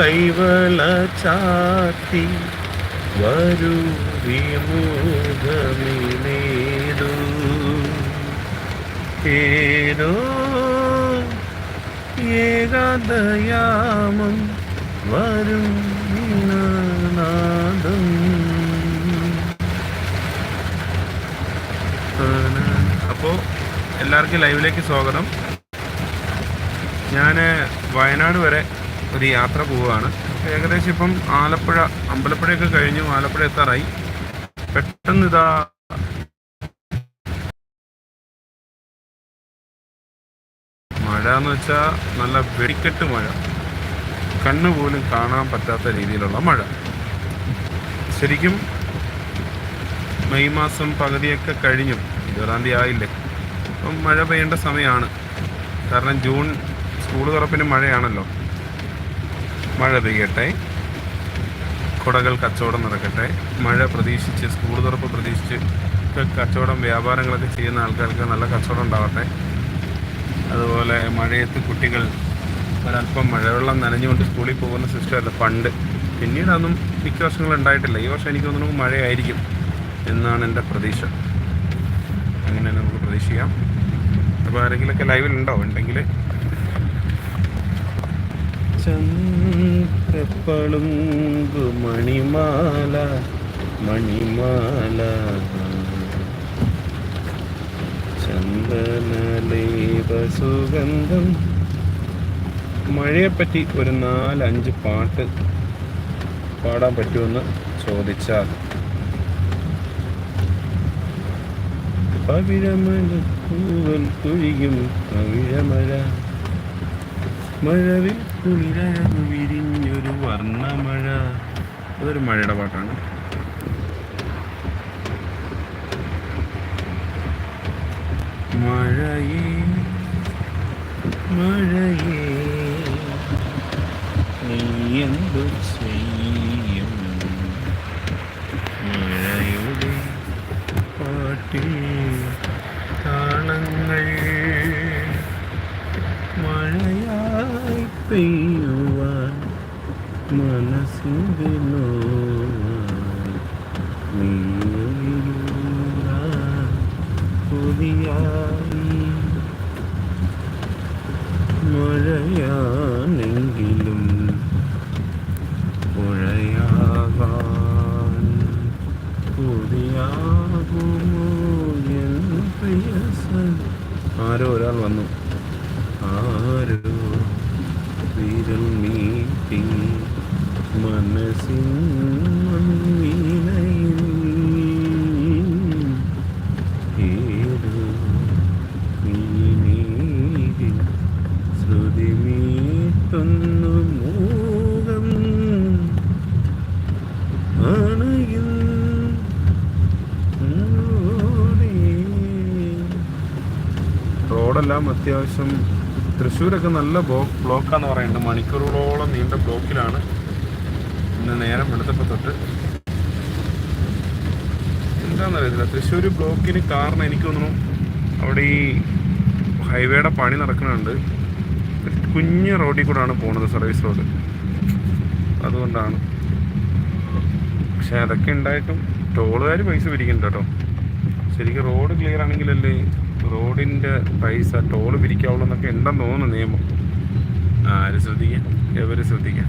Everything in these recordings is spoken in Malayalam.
കൈവള ചാത്തി വരൂ വിമുഖമിനേതു. ഏതോ ഏകാദയാമം വരും നാദം. അപ്പോൾ എല്ലാവർക്കും ലൈവിലേക്ക് സ്വാഗതം. ഞാൻ വയനാട് വരെ ഒരു യാത്ര പോവുകയാണ്. ഏകദേശം ഇപ്പം ആലപ്പുഴ അമ്പലപ്പുഴയൊക്കെ കഴിഞ്ഞു. ആലപ്പുഴ എത്താറായി. പെട്ടെന്ന് ഇതാ മഴ എന്ന് വെച്ചാൽ നല്ല വെടിക്കെട്ട് മഴ. കണ്ണു പോലും കാണാൻ പറ്റാത്ത രീതിയിലുള്ള മഴ. ശരിക്കും മെയ് മാസം പകുതിയൊക്കെ കഴിഞ്ഞു. ഇരുപതാം തീയതി ആയില്ലേ. അപ്പം മഴ പെയ്യേണ്ട സമയമാണ് കാരണം ജൂൺ സ്കൂൾ തുറപ്പിന് മഴയാണല്ലോ. മഴ പെയ്യട്ടെ. കുടകൾ കച്ചവടം നടക്കട്ടെ. മഴ പ്രതീക്ഷിച്ച് സ്കൂൾ തുറപ്പ് പ്രതീക്ഷിച്ച് കച്ചവടം വ്യാപാരങ്ങളൊക്കെ ചെയ്യുന്ന ആൾക്കാർക്ക് നല്ല കച്ചവടം ഉണ്ടാവട്ടെ. അതുപോലെ മഴയത്ത് കുട്ടികൾ ഒരല്പം മഴവെള്ളം നനഞ്ഞുകൊണ്ട് സ്കൂളിൽ പോകുന്ന സിസ്റ്റമല്ല പണ്ട് പിന്നീട് അതൊന്നും മിക്ക വർഷങ്ങളും ഉണ്ടായിട്ടില്ല. ഈ വർഷം എനിക്ക് തോന്നുന്നു മഴയായിരിക്കും എന്നാണ് എന്റെ പ്രതീക്ഷ. അങ്ങനെ നമുക്ക് പ്രതീക്ഷിക്കാം. അപ്പോൾ ആരെങ്കിലുമൊക്കെ ലൈവിലുണ്ടോ ഉണ്ടെങ്കിൽ ചന്ദ്രപ്പളുങ്കു മണിമാല. മണിമാല ചന്ദനലേപ സുഗന്ധം മഴയെപ്പറ്റി ഒരു നാലഞ്ച് പാട്ട് പാടാൻ പറ്റുമെന്ന് ചോദിച്ചാൽ പവിഴമഴ പൂവൻ കുഴിയും പവിഴമഴ മഴവിൽ കുളിരഴകു വിരിഞ്ഞൊരു വർണമഴ. അതൊരു മഴയുടെ പാട്ടാണ്. മഴയേ മഴയേ നീ എന്തു റോഡെല്ലാം അത്യാവശ്യം തൃശ്ശൂരൊക്കെ നല്ല ബ്ലോ ബ്ലോക്കാന്ന് പറയുന്നുണ്ട്. മണിക്കൂറുകളോളം നീണ്ട ബ്ലോക്കിലാണ്. ഇന്ന് നേരം വെളുത്തപ്പോൾ തൊട്ട് എന്താണെന്നറിയത്തില്ല തൃശ്ശൂർ ബ്ലോക്കിന് കാരണം എനിക്ക് തോന്നുന്നു അവിടെ ഈ ഹൈവേയുടെ പണി നടക്കുന്നുണ്ട്. കുഞ്ഞ് റോഡിൽ കൂടാണ് പോണത് സർവീസ് റോഡ്. അതുകൊണ്ടാണ്. പക്ഷെ അതൊക്കെ ഉണ്ടായിട്ടും ടോളുകാർ പൈസ പിരിക്കുന്നുണ്ട് കേട്ടോ. ശരിക്കും റോഡ് ക്ലിയർ ആണെങ്കിലല്ലേ റോഡിന്റെ പൈസ ടോൾ പിരിക്കാവുള്ളൂ എന്നൊക്കെ ഉണ്ടെന്ന് തോന്നുന്നു നിയമം. ആര് ശ്രദ്ധിക്കാം എവര് ശ്രദ്ധിക്കാം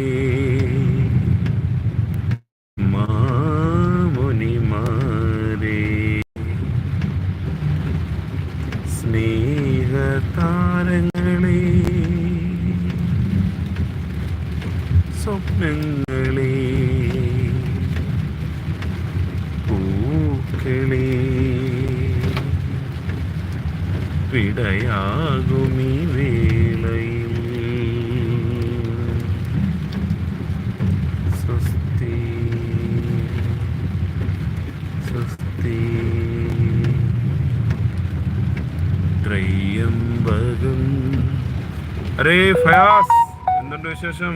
ശേഷം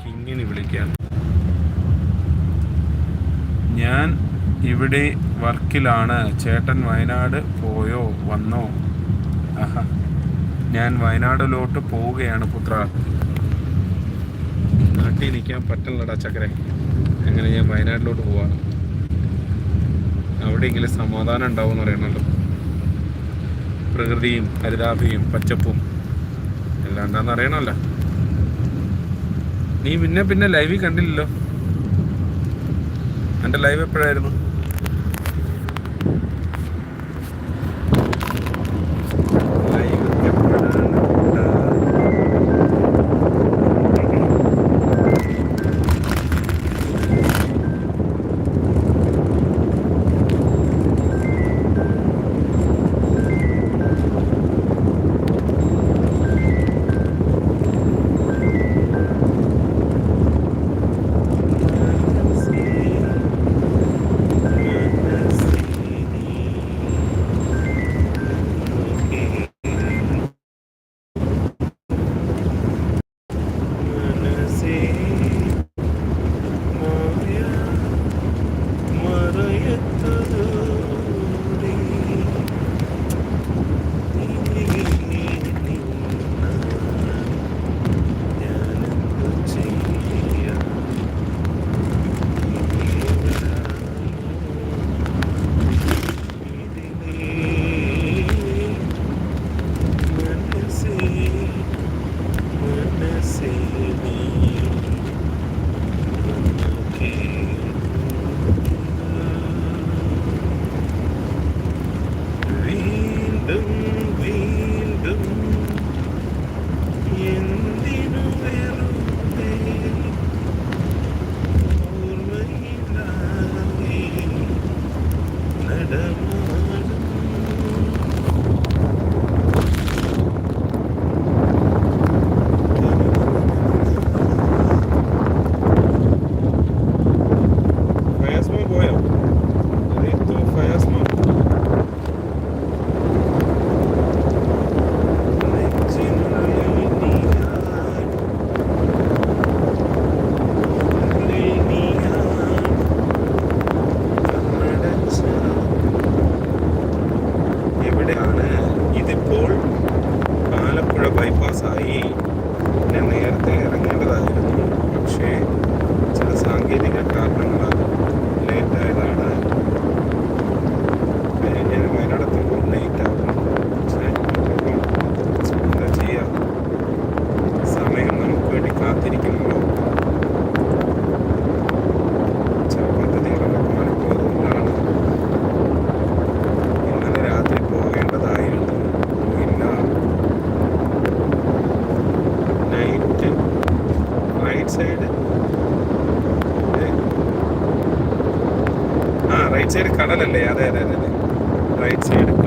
കിങ്ങിന് വിളിക്കാം ഞാൻ ഇവിടെ വർക്കിലാണ്. ചേട്ടൻ വയനാട് പോയോ? വന്നോ? ആഹാ. ഞാൻ വയനാടിലോട്ട് പോവുകയാണ് പുത്ര. നാട്ടിൽ നിൽക്കാൻ പറ്റില്ലടാ ചക്കരെ അങ്ങനെ ഞാൻ വയനാട്ടിലോട്ട് പോവാണ്. അവിടെയെങ്കിലും സമാധാനം ഉണ്ടാവും എന്ന് പറയണല്ലോ പ്രകൃതിയും ഹരിതാഭയും പച്ചപ്പും ഇല്ല എന്താന്ന് അറിയണമല്ലോ. നീ പിന്നെ പിന്നെ ലൈവിൽ കണ്ടില്ലല്ലോ. എന്റെ ലൈവ് എപ്പോഴായിരുന്നു?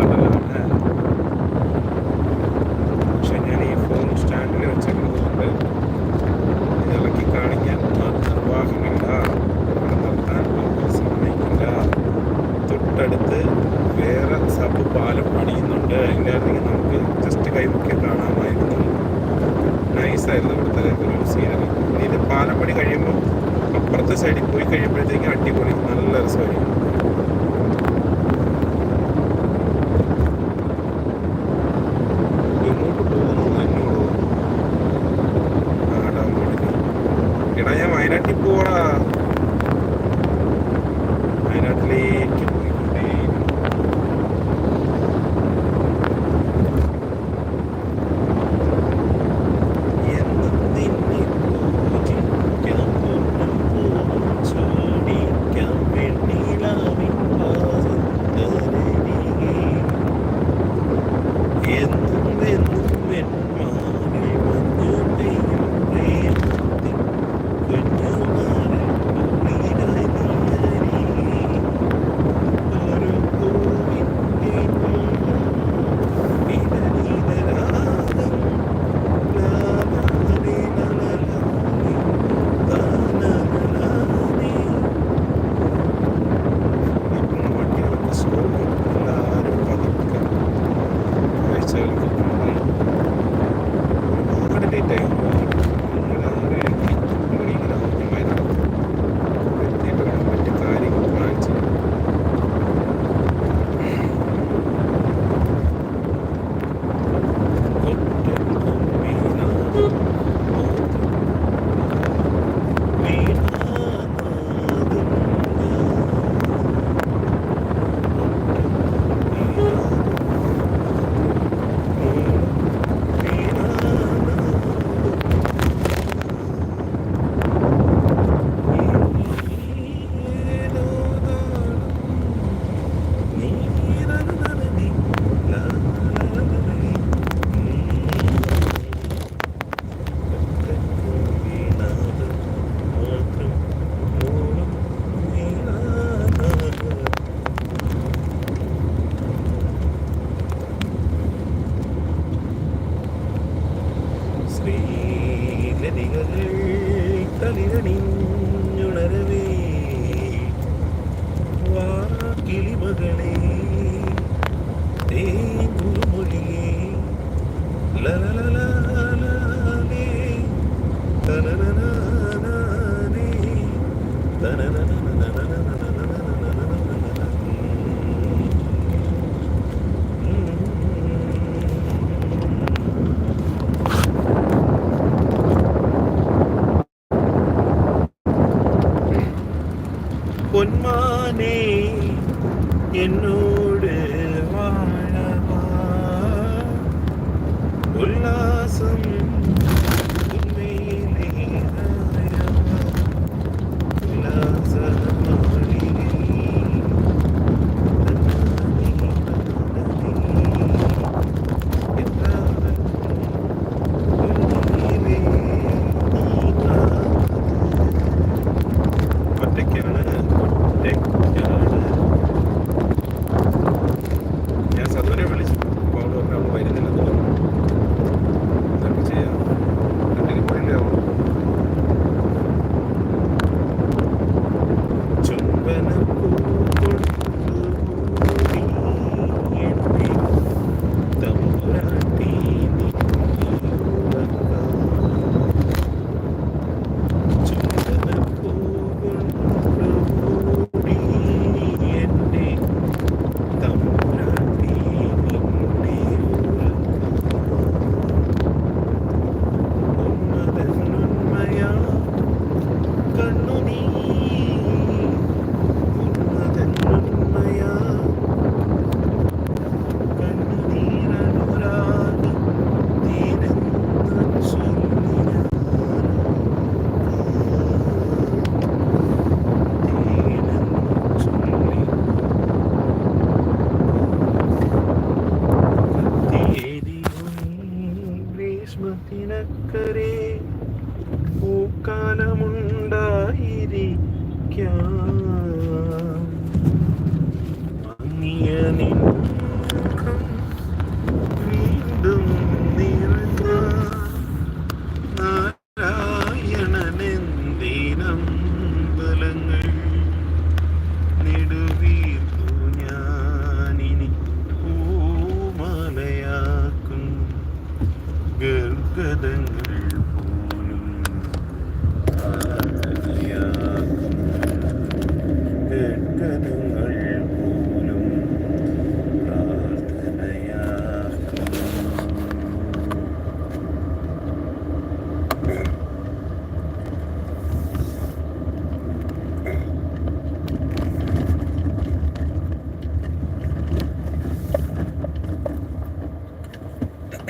kadar. He. Awesome. Yeah.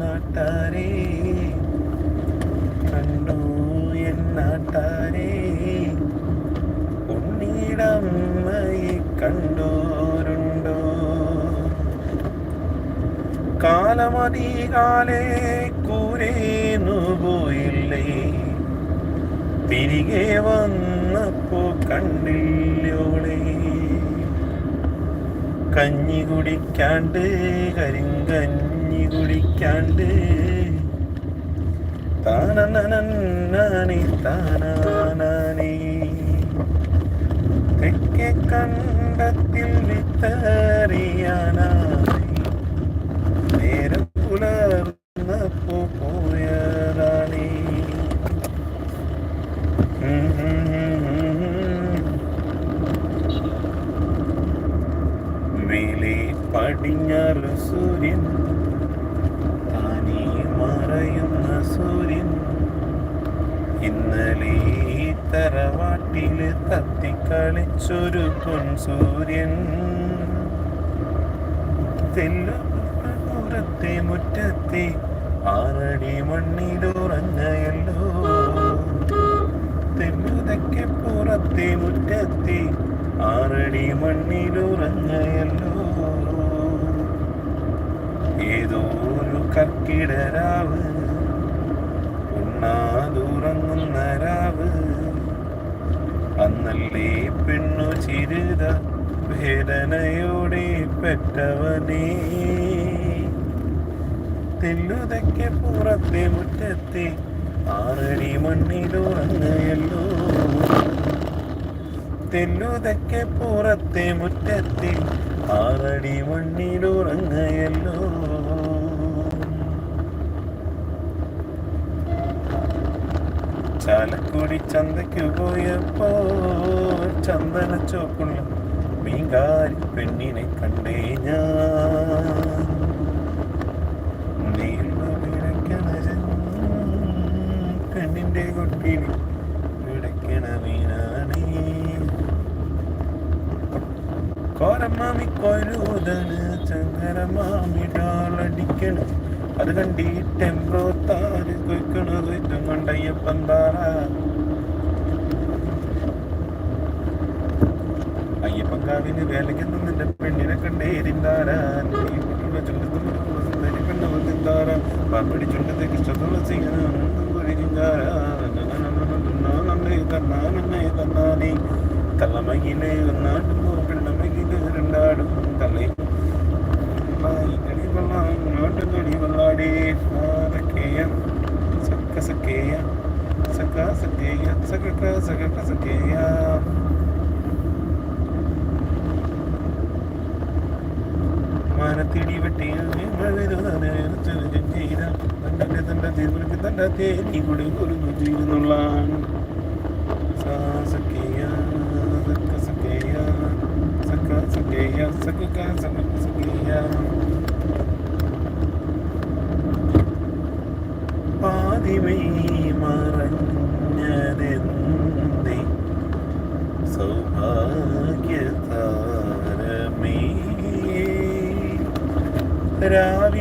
നാട്ടാരേ കണ്ടു എൻ നാട്ടാരേ ഉണ്ണീടമ്മയെ കണ്ടോരുണ്ടോ? കാലമതി കാലേ തിരികെ വന്നപ്പോ കണ്ടില്ലോളെ കഞ്ഞി കുടിക്കാണ്ട് കരിങ്കഞ്ഞി കുടിക്കാണ്ട്. താനനനന്നാനി കണ്ടത്തിൽ വിത്തറിയാനായി നേരം സൂര്യൻ. താനേ മറയുന്ന സൂര്യൻ. ഇന്നലെ തറവാട്ടിൽ തത്തിക്കളിച്ചൊരു പൊൻസൂര്യൻ തെല്ലുപുറത്തെ മുറ്റത്തെ ആറടി മണ്ണിലുറങ്ങയല്ലോ തെല്ലുതക്കെ പുറത്തെ മുറ്റത്തെ ആറടി മണ്ണിലുറങ്ങയല്ലോ ഏതോ ഒരു കർക്കിടരാവ്. ഉണ്ണാതുറങ്ങുന്ന രാവ്. അന്നല്ലേ പെണ്ണു ചിരുത വേദനയോടെ പെറ്റവനേ. തെല്ലുതയ്ക്ക് പുറത്തെ മുറ്റത്തെ ആറടി മണ്ണിലുറങ്ങയല്ലോ തെല്ലുതയ്ക്ക് പുറത്തെ മുറ്റത്തെ ആറടി മണ്ണിലുറങ്ങയല്ലോ ചാലക്കുടി ചന്തയ്ക്ക് പോയപ്പോ ചന്ദന ചോപ്പുള്ള മീങ്കാരി പെണ്ണിനെ കണ്ടേ ഞാൻ. പെണ്ണിന്റെ കൊട്ടിന് വിളക്കണ മീനാണേ. കോരമാമി കൊരുതണ് ചങ്ങരമാമി ഡോളടിക്കണ്. അത് കണ്ടിട്ട് എംബ്രോ താര് കൊയ്ക്കണത് ഇതും കൊണ്ടയ്യപ്പൻ താറ അയ്യപ്പൻ കാവിന് വേലയ്ക്ക് നിന്റെ പെണ്ണിനെ കണ്ടേ തിന്താരാ പാമ്പടി ചുണ്ടത്തേക്ക് തുളസി തന്നാനേ തള്ളമയിലെ ഒന്നാട്ടും പെണ്ണമയിലെ രണ്ടാടും തള്ളി നാട്ടുകടി വള്ളാടി സക്കേയ സക്ക സക്കേയ സകക സകക സക്കേയ മാനത്തിടി വെട്ടിയ ചെയ്ത തന്റെ തന്റെ തീർക്ക് തന്റെ തേനി കൂടി ഒരു ചെയ്യുന്നുള്ള സക്കേയ സക്ക സക്കേയ സക്ക സക്കേയ സകക സകക സക്കേയ പാതിമൈ മറഞ്ഞതെന്തേ സൗഭാഗ്യതാരമേ. രാവിൻ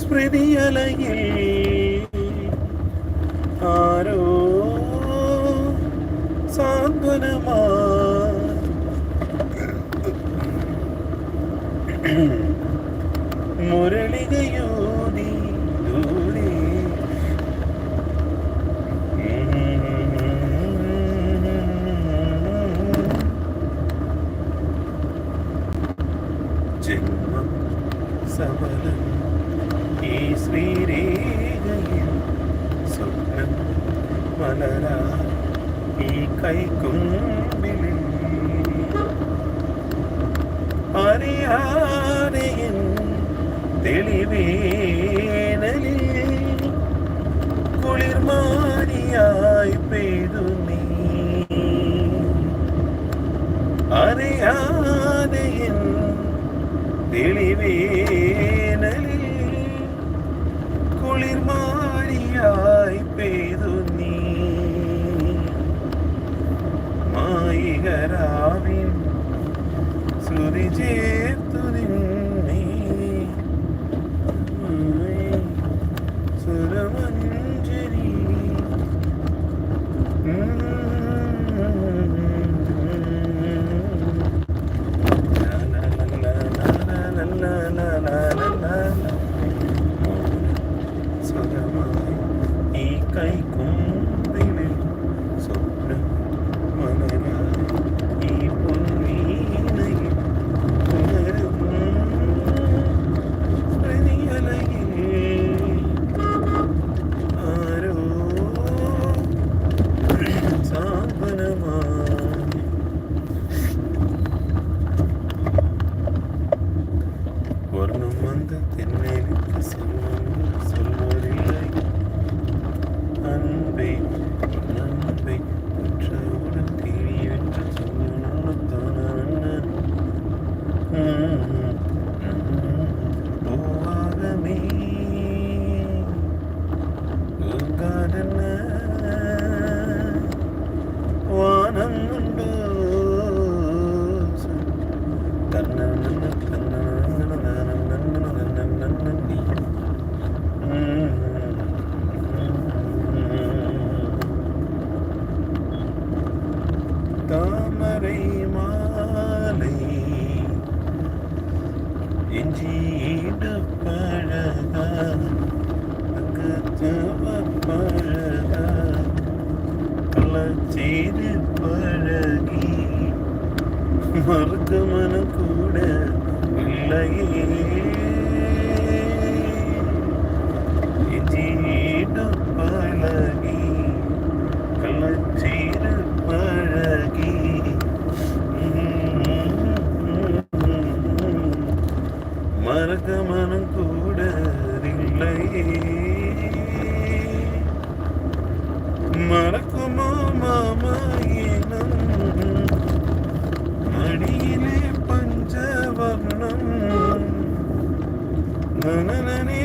സ്മൃതിയലയിൽ ആരോ വളര ഈ കൈക്കുമ്പിളിൽ അറിയാതെയും തെളിവേനലിൽ കുളിർമാരിയായി പെയ്തു നീ. അറിയാതെയും തെളിവേനലിൽ കുളിർമാരിയായി പെയ്തു through the Ji. Da, da, da, da. மறக்குமா மாமா இனம் மணியிலே பஞ்சவர்ணம் நனனே